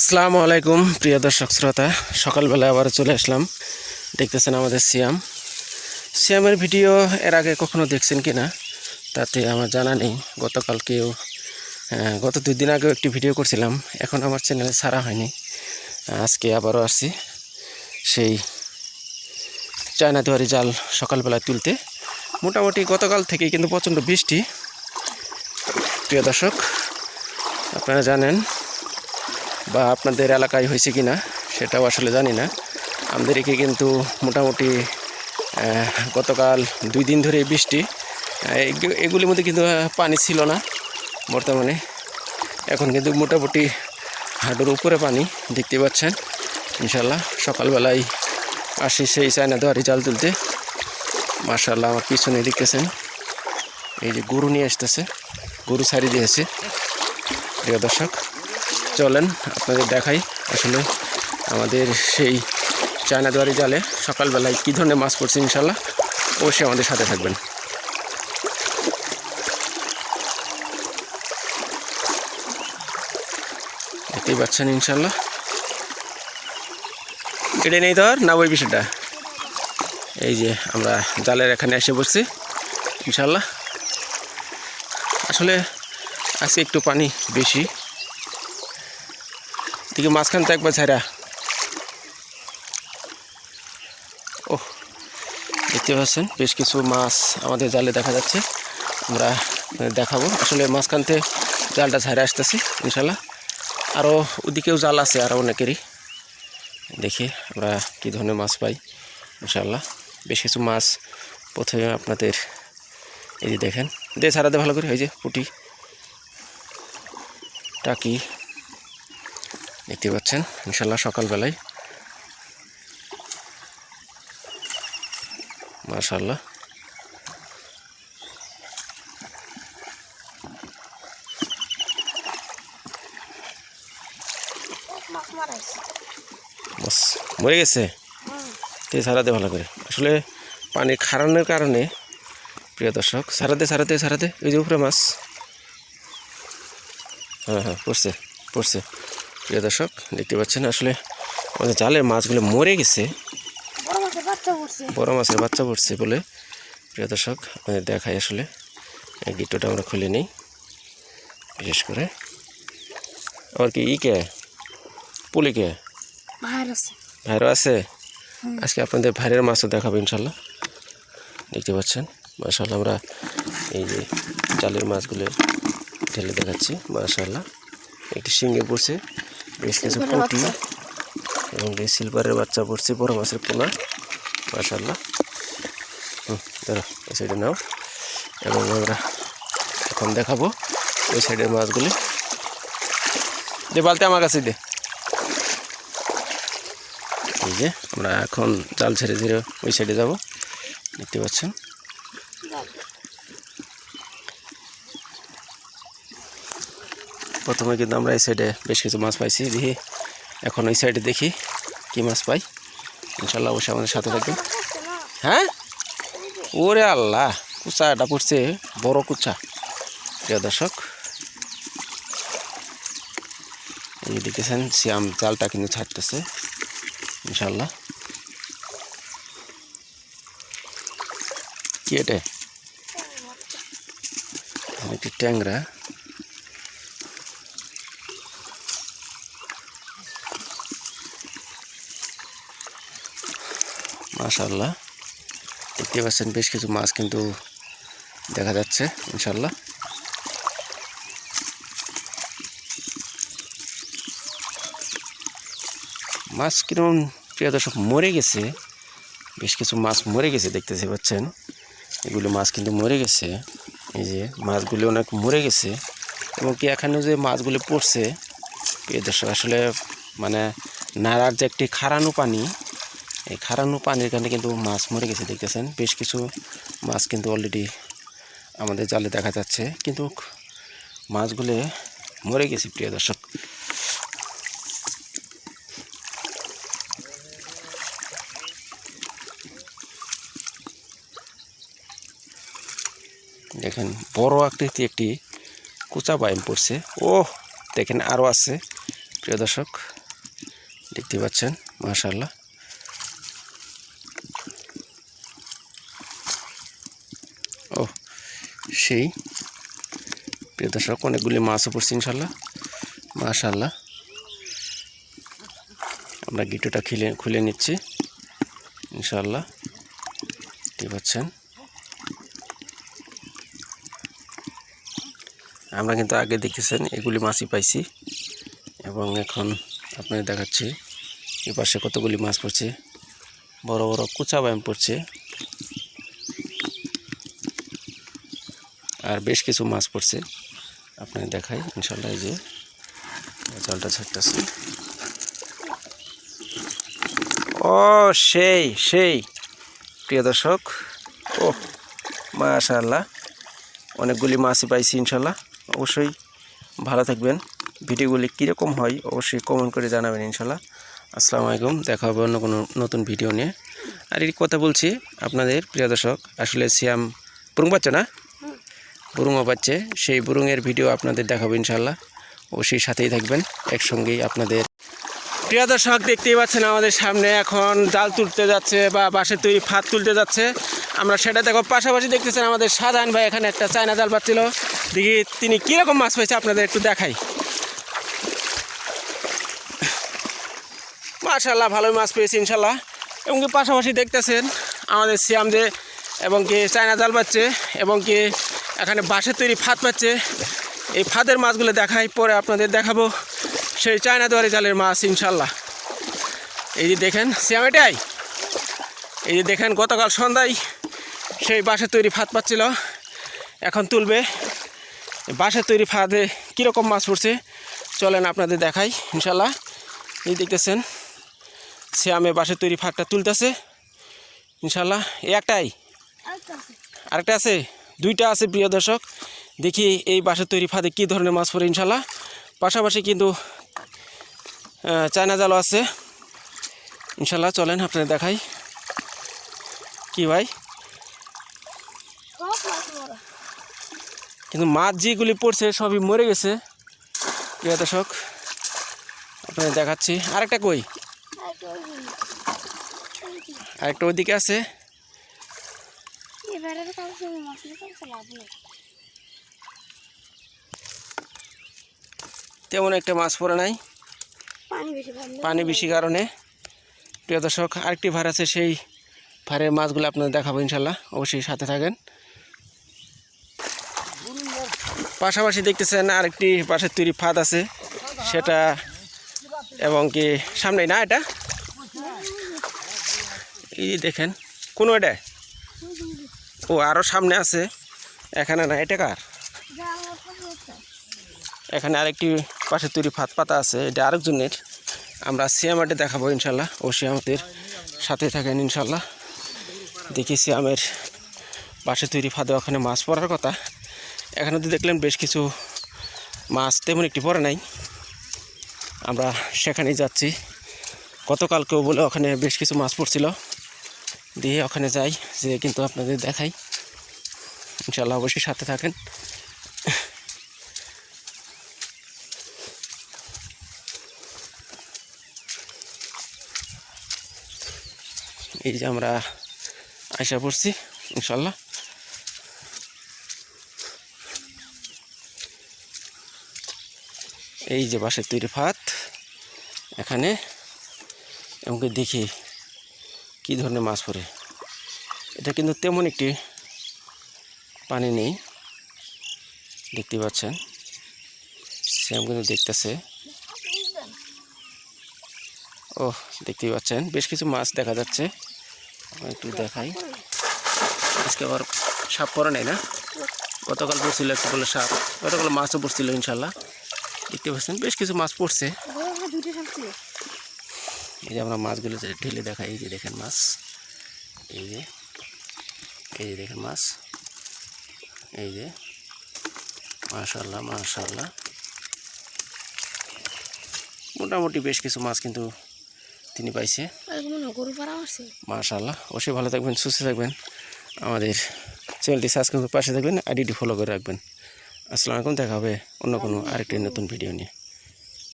আসসালামু আলাইকুম, প্রিয় দর্শক শ্রোতা। সকালবেলা আবার চলে আসলাম। দেখতেছেন আমাদের সিয়াম। সিয়ামের ভিডিও এর আগে কখনো দেখছেন কি না তাতে আমার জানা নেই। গতকালকেও গত দুই দিন আগেও একটি ভিডিও করছিলাম। এখন আমার চ্যানেলে ছাড়া হয়নি। আজকে আবারও আসছি সেই চায়না দুয়ারি জাল সকালবেলায় তুলতে। মোটামুটি গতকাল থেকে কিন্তু প্রচণ্ড বৃষ্টি। প্রিয় দর্শক, আপনারা জানেন বা আপনাদের এলাকায় হয়েছে কি না সেটাও আসলে জানি না। আমাদের আমাদেরকে কিন্তু মোটামুটি গতকাল দুই দিন ধরে বৃষ্টি। এগুলির মধ্যে কিন্তু পানি ছিল না বর্তমানে। এখন কিন্তু মোটামুটি হাঁটুর উপরে পানি দেখতে পাচ্ছেন। ইনশাল্লাহ সকালবেলায় আসি সেই চায়না দোয়ারি জাল তুলতে। মার্শাল্লাহ আমার পিছনে দেখতেছেন। এই যে গরু নিয়ে আসতেছে, গরু সারি দিয়েছে। প্রিয় দর্শক চলেন, আপনাদের দেখাই আসলে আমাদের সেই চায়না দুয়ারি জালে সকালবেলায় কী ধরনের মাছ পড়ছে ইনশাল্লাহ। অবশ্যই আমাদের সাথে থাকবেন। দেখতেই পাচ্ছেন ইনশাল্লাহ। কেটে নেই তোর না, ওই বিষয়টা। এই যে আমরা জালের এখানে এসে বসছি ইনশাল্লাহ। আসলে আজকে একটু পানি বেশি। দিকে মাঝখান তো একবার ছাড়া ও দেখতে পাচ্ছেন, বেশ কিছু মাছ আমাদের জালে দেখা যাচ্ছে। আমরা দেখাবো। আসলে মাঝখানতে জালটা ছাড়া আসতেছি, ইনশাল্লাহ। আরও ওদিকেও জাল আছে আরও অনেকেরই। দেখি আমরা কী ধরনের মাছ পাই, ইনশাল্লাহ। বেশ কিছু মাছ প্রথমে আপনাদের এই যে দেখেন। দে ছাড়াতে ভালো করে, এই যে পুটি। টাকি। দেখতে পাচ্ছেন ইনশাল্লাহ সকালবেলায়। মাশাল্লাহ। বাস মরে গেছে? তে সারাতে ভালো করে। আসলে পানি খারানোর কারণে প্রিয় দর্শক সারাতে সারাতে সারাতে ওই যে উপরে মাছ। হ্যাঁ হ্যাঁ পড়ছে পড়ছে। প্রিয় দর্শক দেখতে পাচ্ছেন আসলে আমাদের জালের মাছগুলো মরে গেছে। বড় মাছের বাচ্চা পড়ছে বলে প্রিয় দর্শক আমাদের দেখায় আসলে। এই গিট্টুটা আমরা খুলে নিই বিশেষ করে। আবার কি ই কে? পুলি কে? ভাইর আছে। ভাইরও আছে? আজকে আপনাদের ভাইরের মাছও দেখাবো ইনশাল্লাহ দেখতে পাচ্ছেন? মাশাল্লাহ আমরা এই যে জালের মাছগুলো ঢেলে দেখাচ্ছি মাশাল্লাহ একটি শিঙ্গে পড়ছে। বেশ কিছু পুঁটি এবং এই সিলভারের বাচ্চা পড়ছে বড় মাছের পোনা। মাশাল্লাহ হুম ধরো এই সাইডে নাও। এবং আমরা এখন দেখাবো ওই সাইডের মাছগুলি। দে বালতি আমার কাছে দে। এই যে আমরা এখন জাল ছেড়ে ছেড়ে ওই সাইডে যাব। দেখতে পাচ্ছেন? প্রথমে কিন্তু আমরা এই সাইডে বেশ কিছু মাছ পাইছি। দেখি, এখন ওই সাইডে দেখি কি মাছ পাই। ইনশাল্লাহ অবশ্যই আমাদের সাথে থাকবেন। হ্যাঁ? ওরে আল্লাহ, কুচাটা পড়ছে, বড় কুচা। প্রিয় দর্শক, এই দেখেছেন শ্যাম জালটা কিন্তু ছাড়তেছে। ইনশাল্লাহ কি এটা একটি ট্যাংরা। মাশাল্লাহ দেখতে পাচ্ছেন বেশ কিছু মাছ কিন্তু দেখা যাচ্ছে ইনশাল্লাহ মাছ কীরকম, প্রিয় দর্শক, মরে গেছে। বেশ কিছু মাছ মরে গেছে, দেখতেছি পাচ্ছেন এগুলো মাছ কিন্তু মরে গেছে। এই যে, মাছগুলি অনেক মরে গেছে। এবং কি এখানে যে মাছগুলি পড়ছে, প্রিয় দর্শক, আসলে মানে নাড়ার যে একটি খারানো পানি এই খারানো পানির কারণে কিন্তু মাছ মরে গেছে, দেখতেছেন। বেশ কিছু মাছ কিন্তু অলরেডি আমাদের জালে দেখা যাচ্ছে। কিন্তু মাছগুলো মরে গেছে, প্রিয় দর্শক। দেখেন, বড় আকৃতি একটি কুচা বাইম পড়ছে। ও দেখেন আরও আছে, প্রিয় দর্শক। দেখতে পাচ্ছেন মাশাল্লাহ সেই। প্রিয় দর্শক, অনেকগুলি মাছও পড়ছে ইনশাল্লাহ। মাশাল্লাহ। আমরা গিটোটা খুলে খুলে নিচ্ছি। ইনশাল্লাহ। দেখতে পাচ্ছেন? আমরা কিন্তু আগে দেখেছেন, এগুলি মাছই পাইছি। এবং এখন আপনাদের দেখাচ্ছি এ পাশে কতগুলি মাছ পড়ছে। বড় বড় কুচা ব্যায়াম পড়ছে। আর বেশ কিছু মাছ পড়ছে। আপনাদের দেখাই ইনশাল্লাহ যে জলটা ছাড়তেছে ও, সেই সেই। প্রিয় দর্শক, ও মাশাল্লাহ অনেকগুলি মাছই পাইছি ইনশাল্লাহ অবশ্যই ভালো থাকবেন। ভিডিওগুলি কীরকম হয় অবশ্যই কমেন্ট করে জানাবেন ইনশাল্লাহ আসসালামু আলাইকুম, দেখা হবে অন্য কোনো নতুন ভিডিও নিয়ে। আর এই কথা বলছি আপনাদের, প্রিয় দর্শক, আসলে সিয়াম বুরুং পাচ্ছে না? বুরুংও পাচ্ছে। সেই বুরুংয়ের ভিডিও আপনাদের দেখাবো ইনশাল্লাহ অবশ্যই সাথেই থাকবেন, একসঙ্গেই আপনাদের। প্রিয় দর্শক, দেখতেই পাচ্ছেন আমাদের সামনে এখন জাল তুলতে যাচ্ছে বা বাঁশের তৈরি ফাঁদ তুলতে যাচ্ছে। আমরা সেটা দেখো, পাশাপাশি দেখতেছেন আমাদের সাজান ভাই এখানে একটা চায়না জাল পাচ্ছিল। দেখি তিনি কীরকম মাছ পেয়েছে আপনাদের একটু দেখাই। মাশাল্লাহ ভালোই মাছ পেয়েছি ইনশাল্লাহ এবং কি পাশাপাশি দেখতেছেন আমাদের সিয়াম যে এবং কি চায়না জাল পাচ্ছে এবং কি এখানে বাঁশের তৈরি ফাঁদ পাচ্ছে। এই ফাঁদের মাছগুলো দেখাই পরে আপনাদের দেখাবো সেই চায়না দুয়ারি জালের মাছ ইনশাল্লাহ। এই যে দেখেন সিয়াম এটাই? এই যে দেখেন গতকাল সন্ধ্যায় সেই বাঁশের তৈরি ফাঁদ পাচ্ছিল। এখন তুলবে। বাঁশের তৈরি ফাঁদে কীরকম মাছ পড়ছে চলেন আপনাদের দেখাই ইনশাল্লাহ। এই দেখতেছেন সিয়ামে বাঁশের তৈরি ফাঁদটা তুলতেছে ইনশাল্লাহ। এই একটাই? আরেকটা আছে? দুইটা আছে, প্রিয় দর্শক। দেখি এই বাঁশের তৈরি ফাঁদে কী ধরনের মাছ পড়ে ইনশাল্লাহ পাশাপাশি কিন্তু চায়না জালও আছে। ইনশাল্লাহ চলেন আপনাদের দেখাই। কি ভাই? কিন্তু মাছ যেগুলি পড়ছে, সবই মরে গেছে, প্রিয় দর্শক। আপনাদের দেখাচ্ছি। আরেকটা কই? আরেকটা ওইদিকে আছে। বেড়ার কাছে নিয়ে কাছে লাভ নেই তেমন একটা মাছ পড়ে নাই। পানি বেশি পানি পানি বেশি কারণে। প্রিয় দর্শক আরেকটি ভার আছে সেই ভারের মাছগুলো আপনাদের দেখাবো ইনশাল্লাহ। অবশ্যই সাথে থাকেন। পাশাপাশি দেখতেছেন আরেকটি পাশের তৈরি ফাঁদ আছে। সেটা এবং কি সামনে না এটা? এই দেখেন কোনো এটা? ও আরও সামনে আছে। এখানে না, এটা কার? এখানে আরেকটি পাশের তৈরি ফাঁদ পাতা আছে, এটা আরেকজনের। আমরা সিয়ামাটে দেখাবো ইনশাল্লাহ, ও আমাদের সাথে থাকেন ইনশাল্লাহ। দেখি সিয়ামের পাশে তৈরি ফাঁদে ওখানে মাছ পড়ার কথা। এখানে তো দেখলেন বেশ কিছু মাছ, তেমন একটি পড়ে নাই। আমরা সেখানেই যাচ্ছি। গতকালকেও বলে ওখানে বেশ কিছু মাছ পড়ছিল। দিয়ে ওখানে যাই যে কিন্তু আপনাদের দেখাই। ইনশাল্লাহ অবশ্যই সাথে থাকেন। এই যে আমরা আশা পড়ছি ইনশাল্লাহ এই যে বাঁশের তৈরি ফাত এখানে। এমনকি দেখি কী ধরনের মাছ পড়ে? এটা কিন্তু তেমন একটি পানি নেই। দেখতে পাচ্ছেন? সেম কিন্তু দেখতেছে। ও দেখতে পাচ্ছেন? বেশ কিছু মাছ দেখা যাচ্ছে। একটু দেখাই। আজকে আবার সাপ পরে নেই না? গতকাল পড়ছিল একটু বলে সাপ। গতকাল মাছও পড়ছিল ইনশাল্লাহ। দেখতে পাচ্ছেন? বেশ কিছু মাছ পড়ছে। এই যে আমরা মাছগুলো ঢেলে দেখাই এই যে দেখেন মাছ। এই যে এই যে দেখেন মাছ। এই যে মাশাল্লাহ মাশাল্লাহ মোটামুটি বেশ কিছু মাছ কিন্তু তিনি পাইছে। মাশাল্লাহ অবশ্যই ভালো থাকবেন সুস্থ থাকবেন। আমাদের চ্যানেলটি সাবস্ক্রাইব করে পাশে থাকবেন আইডিটি ফলো করে রাখবেন। আসসালামু আলাইকুম দেখা হবে অন্য কোনো আরেকটি নতুন ভিডিও নিয়ে।